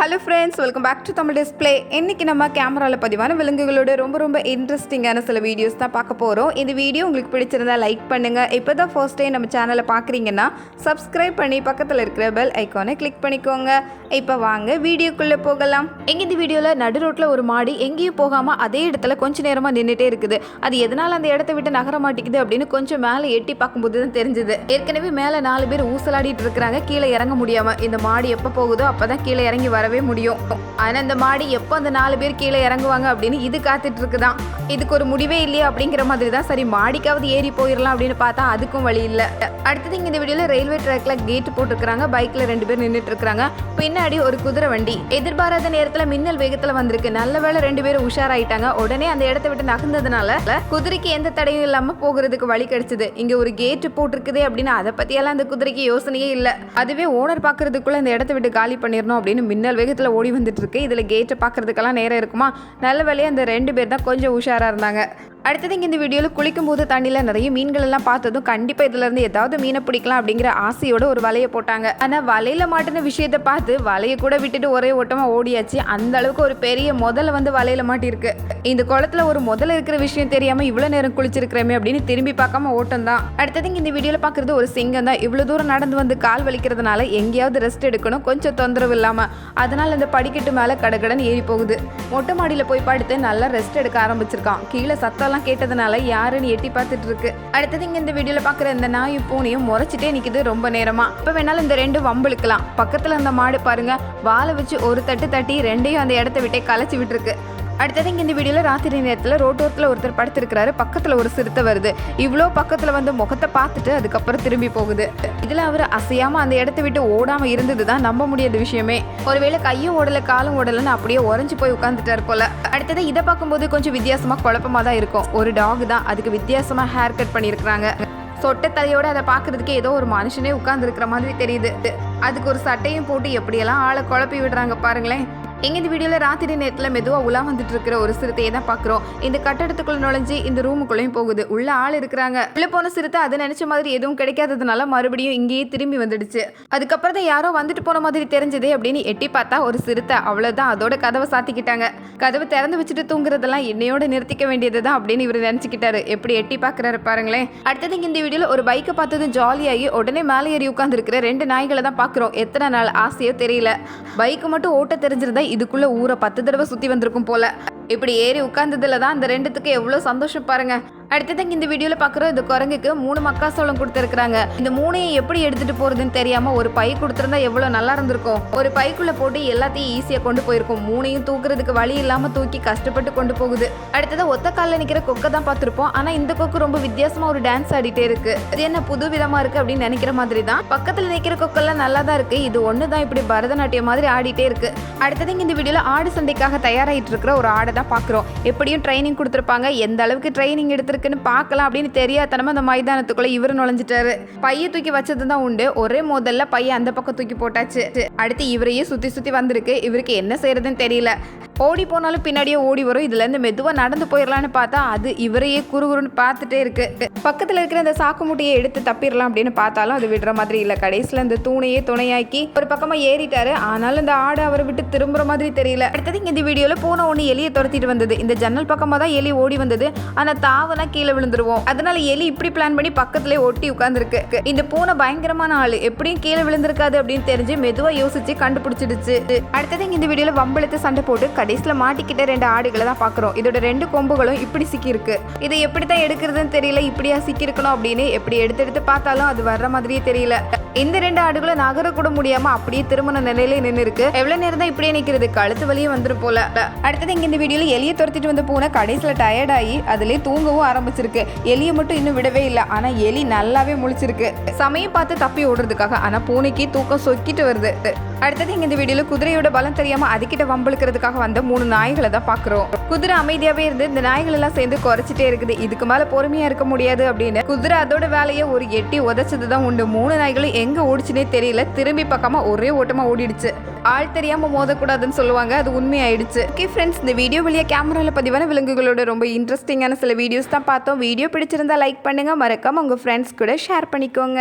Hello friends welcome back to Tamil display இன்னைக்கு நம்ம கேமராவில் பதிவான விலங்குகளோட ரொம்ப ரொம்ப இன்ட்ரெஸ்டிங்கான சில வீடியோஸ் தான் பார்க்க போகிறோம் இந்த வீடியோ உங்களுக்கு பிடிச்சிருந்தா லைக் பண்ணுங்கள் இப்போ தான் ஃபர்ஸ்ட் டே நம்ம சேனலை பார்க்குறீங்கன்னா சப்ஸ்கிரைப் பண்ணி பக்கத்தில் இருக்கிற பெல் ஐக்கானை கிளிக் பண்ணிக்கோங்க. இப்போ வாங்க வீடியோக்குள்ளே போகலாம். எங்கே இந்த வீடியோவில் நடு ரோட்டில் ஒரு மாடி எங்கேயும் போகாமல் அதே இடத்துல கொஞ்ச நேரமாக நின்றுட்டே இருக்குது. அது எதனால் அந்த இடத்த விட்டு நகர மாட்டேங்குது அப்படின்னு கொஞ்சம் மேலே எட்டி பார்க்கும்போது தான் தெரிஞ்சுது. ஏற்கனவே மேலே நாலு பேர் ஊசலாடிட்டு இருக்கிறாங்க. கீழே இறங்க முடியாமல் இந்த மாடி எப்போ போகுதோ அப்போ தான் கீழே இறங்கி வர வரவே முடியும். ஆனால் இந்த மாடி எப்போ அந்த நாலு பேர் கீழே இறங்குவாங்க அப்படின்னு இது காத்துட்டு இருக்குதான் இதுக்கு ஒரு முடிவே இல்லையா அப்படிங்கிற மாதிரி தான் சரி மாடிக்காவது ஏறி போயிடலாம் அப்படின்னு பார்த்தா அதுக்கும் வழி இல்லை. அடுத்தது இந்த வீடியோல ரயில்வே ட்ராக்ல கேட் போட்டிருக்காங்க பைக்ல ரெண்டு பேர் நின்றுட்டு இருக்காங்க பின்னாடி ஒரு குதிரை வண்டி. எதிர்பாராத நேரத்துல மின்னல் வேகத்துல வந்திருக்கு. நல்ல வேளை ரெண்டு பேரும் உஷாராயிட்டாங்க. உடனே அந்த இடத்த விட்டு நகர்ந்ததுனால குதிரைக்கு எந்த தடையும் இல்லாம போகிறதுக்கு வழி கிடைச்சது. இங்க ஒரு கேட் போட்டிருக்குதே அப்படின்னு அதை பத்தியெல்லாம் அந்த குதிரைக்கு யோசனையே இல்லை. அதுவே ஓனர் பாக்குறதுக்குள்ள இந்த இடத்த விட்டு காலி பண்ணிடணும் அப்படின்னு மின்னல் வேகத்தில் ஓடி வந்துட்டு இருக்கு. கேட்டை பார்க்குறதுக்கெல்லாம் நேரம் இருக்குமா? நல்ல வேலையாக அந்த ரெண்டு பேர் தான் கொஞ்சம் உஷாராக இருந்தாங்க. அடுத்தது இங்கே இந்த வீடியோவில் குளிக்கும்போது தண்ணியில் நிறைய மீன்கள் எல்லாம் பார்த்ததும் கண்டிப்பாக இதுலேருந்து ஏதாவது மீனை பிடிக்கலாம் அப்படிங்கிற ஆசையோட ஒரு வலையை போட்டாங்க. ஆனால் வலையில் மாட்டின விஷயத்தை பார்த்து வலையை கூட விட்டுட்டு ஒரே ஓட்டமாக ஓடியாச்சு. அந்த அளவுக்கு ஒரு பெரிய முதல்ல வந்து வலையில் மாட்டியிருக்கு. இந்த குளத்துல ஒரு முதல்ல இருக்கிற விஷயம் தெரியாமல் இவ்வளோ நேரம் குளிச்சிருக்கிறோமே அப்படின்னு திரும்பி பார்க்காம ஓட்டம் தான். அடுத்தது இங்கே இந்த வீடியோவில் பார்க்குறது ஒரு சிங்கம் தான். இவ்வளோ தூரம் நடந்து வந்து கால் வலிக்கிறதுனால எங்கேயாவது ரெஸ்ட் எடுக்கணும். கொஞ்சம் தொந்தரவு இல்லாமல் அதனால் அந்த படிக்கட்டு மேலே கடகடன் ஏறி போகுது மொட்டை மாடியில் போய் படுத்து நல்லா ரெஸ்ட் எடுக்க ஆரம்பிச்சிருக்கான். கீழே சத்தம்லாம் கேட்டதுனால யாருன்னு எட்டி பார்த்துட்டு இருக்கு அடுத்தது இங்க இந்த வீடியோல பாக்குற இந்த நாயும் பூனையும் முறைச்சிட்டே நிக்குது ரொம்ப நேரமா. இப்ப வேணாலும் இந்த ரெண்டு வம்பிழுக்கலாம். பக்கத்துல அந்த மாடு பாருங்க வாழை வச்சு ஒரு தட்டு தட்டி ரெண்டையும் அந்த இடத்த விட்டே கலைச்சி விட்டுருக்கு. அடுத்தது இங்கே இந்த வீடியோவில் ராத்திரி நேரத்தில் ரோட்டோரத்தில் ஒருத்தர் படுத்திருக்கிறாரு. பக்கத்தில் ஒரு சிறுத்தை வருது. இவ்வளோ பக்கத்தில் வந்து முகத்தை பார்த்துட்டு அதுக்கப்புறம் திரும்பி போகுது. இதில் அவர் அசையாமல் அந்த இடத்த விட்டு ஓடாமல் இருந்தது தான் நம்ப முடியாத விஷயமே. ஒருவேளை கையும் ஓடல காலும் ஓடலைன்னு அப்படியே உறைஞ்சி போய் உட்காந்துட்டார் போல. அடுத்தது இதை பார்க்கும்போது கொஞ்சம் வித்தியாசமாக குழப்பமாக தான் இருக்கும். ஒரு டாக் தான். அதுக்கு வித்தியாசமாக ஹேர் கட் பண்ணியிருக்கிறாங்க. சொட்ட தலையோட அதை பார்க்கறதுக்கு ஏதோ ஒரு மனுஷனே உட்கார்ந்துருக்கிற மாதிரி தெரியுது. அதுக்கு ஒரு சட்டையும் போட்டு எப்படியெல்லாம் ஆளை குழப்பி விடுறாங்க பாருங்களேன். எங்க இந்த வீடியோல ராத்திரி நேரத்துல மெதுவா உலா வந்துட்டு இருக்கிற ஒரு சிறுத்தையை தான் பாக்குறோம். இந்த கட்டடத்துக்குள்ள நுழைஞ்சு இந்த ரூமுக்குள்ளேயும் போகுது. உள்ள ஆள் இருக்கிறாங்க. உள்ள போன சிறுத்தை அது நினைச்ச மாதிரி எதுவும் கிடைக்காததுனால மறுபடியும் இங்கேயே திரும்பி வந்துடுச்சு. அதுக்கப்புறம் தான் யாரோ வந்துட்டு போன மாதிரி தெரிஞ்சதே அப்படின்னு எட்டி பார்த்தா ஒரு சிறுத்தை. அவ்வளவுதான். அதோட கதவை சாத்திக்கிட்டாங்க. கதவை திறந்து வச்சுட்டு தூங்குறதெல்லாம் என்னையோட நிறுத்திக்க வேண்டியதுதான் அப்படின்னு இவர் நினைச்சுக்கிட்டாரு. எப்படி எட்டி பாக்குறாரு பாருங்களேன். அடுத்தது இந்த வீடியோல ஒரு பைக்கை பார்த்ததும் ஜாலியாகி உடனே மேலே ஏறி உட்காந்துருக்கிற ரெண்டு நாய்களை தான் பாக்குறோம். எத்தனை நாள்? ஆசையோ தெரியல. பைக்கு மட்டும் ஓட்ட தெரிஞ்சிருந்தா இதுக்குள்ளே ஊரை பத்து தடவை சுற்றி வந்திருக்கும் போல். இப்படி ஏறி உட்கார்ந்ததுல தான் அந்த ரெண்டுத்துக்கு எவ்வளோ சந்தோஷம் பாருங்கள் அடுத்தது இந்த வீடியோல பார்க்குறோம் இந்த குரங்குக்கு மூணு மக்காசோளம் கொடுத்துருக்காங்க இந்த மூணையும் எப்படி எடுத்துட்டு போறதுன்னு தெரியாம ஒரு பை கொடுத்துருந்தா எவ்வளவு நல்லா இருந்திருக்கும். ஒரு பைக்குள்ள போட்டு எல்லாத்தையும் ஈஸியா கொண்டு போயிருக்கும். மூணையும் தூக்குறதுக்கு வழி இல்லாம தூக்கி கஷ்டப்பட்டு கொண்டு போகுது. அடுத்தது ஒத்த காலில் நிக்கிற கொக்கை தான் பார்த்துருப்போம். ஆனா இந்த கொக்கு ரொம்ப வித்தியாசமா ஒரு டான்ஸ் ஆடிட்டே இருக்கு. இது என்ன புது விதமா இருக்கு அப்படின்னு நினைக்கிற மாதிரி தான். பக்கத்துல நிக்கிற கொக்கெல்லாம் நல்லா தான் இருக்கு. இது ஒண்ணுதான் இப்படி பரதநாட்டியம் மாதிரி ஆடிட்டே இருக்கு. அடுத்தது இந்த வீடியோல ஆடு சந்தைக்காக தயாராகிட்டு இருக்கிற ஒரு ஆடை தான் பாக்குறோம். எப்படியும் ட்ரைனிங் கொடுத்துருப்பாங்க. எந்த அளவுக்கு ட்ரைனிங் எடுத்துருக்கு இருக்குன்னு பார்க்கலாம் அப்படின்னு தெரியாதனமா அந்த மைதானத்துக்குள்ள இவர் நுழைஞ்சிட்டாரு. பைய தூக்கி வச்சது தான் உண்டு. ஒரே முதல்ல பைய அந்த பக்கம் தூக்கி போட்டாச்சு. அடுத்து இவரையே சுத்தி சுத்தி வந்திருக்கு. இவருக்கு என்ன செய்யறதுன்னு தெரியல. ஓடி போனாலும் பின்னாடியே ஓடி வரும். இதுல இருந்து மெதுவா நடந்து போயிடலான்னு பார்த்தா அது இவரையே குறுகுறுன்னு பார்த்துட்டே இருக்கு. பக்கத்துல இருக்கிற அந்த சாக்கு மூட்டையை எடுத்து தப்பிடலாம் அப்படின்னு பார்த்தாலும் அது விடுற மாதிரி இல்ல. கடைசியில அந்த தூணையே துணையாக்கி ஒரு பக்கமா ஏறிட்டாரு. ஆனாலும் இந்த ஆடு அவரை விட்டு திரும்புற மாதிரி தெரியல. அடுத்தது இந்த வீடியோல பூனை ஒண்ணு எலியை துரத்திட்டு வந்தது. இந்த ஜன்னல் பக்கமா தான் எலி ஓடி வந்தது. ஆனா தாவெல்லாம் கீழே விழுந்துருவோம். அதனால எலி இப்படி பிளான் பண்ணி பக்கத்துலேயே ஒட்டி உட்கார்ந்துருக்கு. இந்த பூனை பயங்கரமான ஆளு. எப்படியும் கீழே விழுந்திருக்காது அப்படின்னு தெரிஞ்சு மெதுவா யோசிச்சு கண்டுபிடிச்சிடுச்சு. அடுத்தது இந்த வீடியோல வம்பளத்து சண்டை போட்டு கடைசியில மாட்டிக்கிட்ட ரெண்டு ஆடுகளை தான் பாக்குறோம். இதோட ரெண்டு கொம்புகளும் இப்படி சிக்கி இருக்கு இதை எப்படி தான் எடுக்கிறதுன்னு தெரியல. இப்படியா சிக்கி இருக்கணும் அப்படின்னு எப்படி எடுத்து எடுத்து பார்த்தாலும் அது வர்ற மாதிரியே தெரியல. இந்த ரெண்டு ஆடுகளும் நகர கூட முடியாம அப்படியே திருமண நிலையில நின்று இருக்கு எவ்வளவு நேரம் தான் இப்படியே நிக்கிறது? கழுத்து வழியே வந்துரும் போல. அடுத்தது இங்க இந்த வீடியோல எலியை துரத்திட்டு வந்த பூனை கடைசியில டயர்ட் ஆகி அதுலயே தூங்கவும் ஆரம்பிச்சிருக்கு. எலியை மட்டும் இன்னும் விடவே இல்லை. ஆனா எலி நல்லாவே முழிச்சிருக்கு. சமயம் பார்த்து தப்பி ஓடுறதுக்காக ஆனா பூனைக்கு தூக்கம் சொக்கிட்டு வருது. அடுத்தது இங்க இந்த வீடியோல குதிரையோட பலம் தெரியாம அதுக்கிட்ட வம்பளுக்கிறதுக்காக வந்த மூணு நாய்களை தான் பாக்குறோம். குதிரை அமைதியாவே இருந்து இந்த நாய்கள் எல்லாம் சேர்ந்து குறைச்சிட்டே இருக்குது. இதுக்கு மேல பொறுமையா இருக்க முடியாது அப்படின்னு. குதிரை அதோட வேலையை ஒரு எட்டி உதைச்சது தான் உண்டு. மூணு நாய்களும் எங்க ஓடிச்சுனே தெரியல. திரும்பி பார்க்காம ஒரே ஓட்டமா ஓடிடுச்சு. ஆள் தெரியாம மோதக்கூடாதுன்னு சொல்லுவாங்க. அது உண்மையாயிடுச்சு. ஓகே ஃப்ரெண்ட்ஸ் இந்த வீடியோ வழியா கேமரால பதிவான விலங்குகளோட ரொம்ப இன்ட்ரெஸ்டிங்கான சில வீடியோஸ் தான் பார்த்தோம். வீடியோ பிடிச்சிருந்தா லைக் பண்ணுங்க. மறக்காம உங்க ஃப்ரெண்ட்ஸ் கூட ஷேர் பண்ணிக்கோங்க.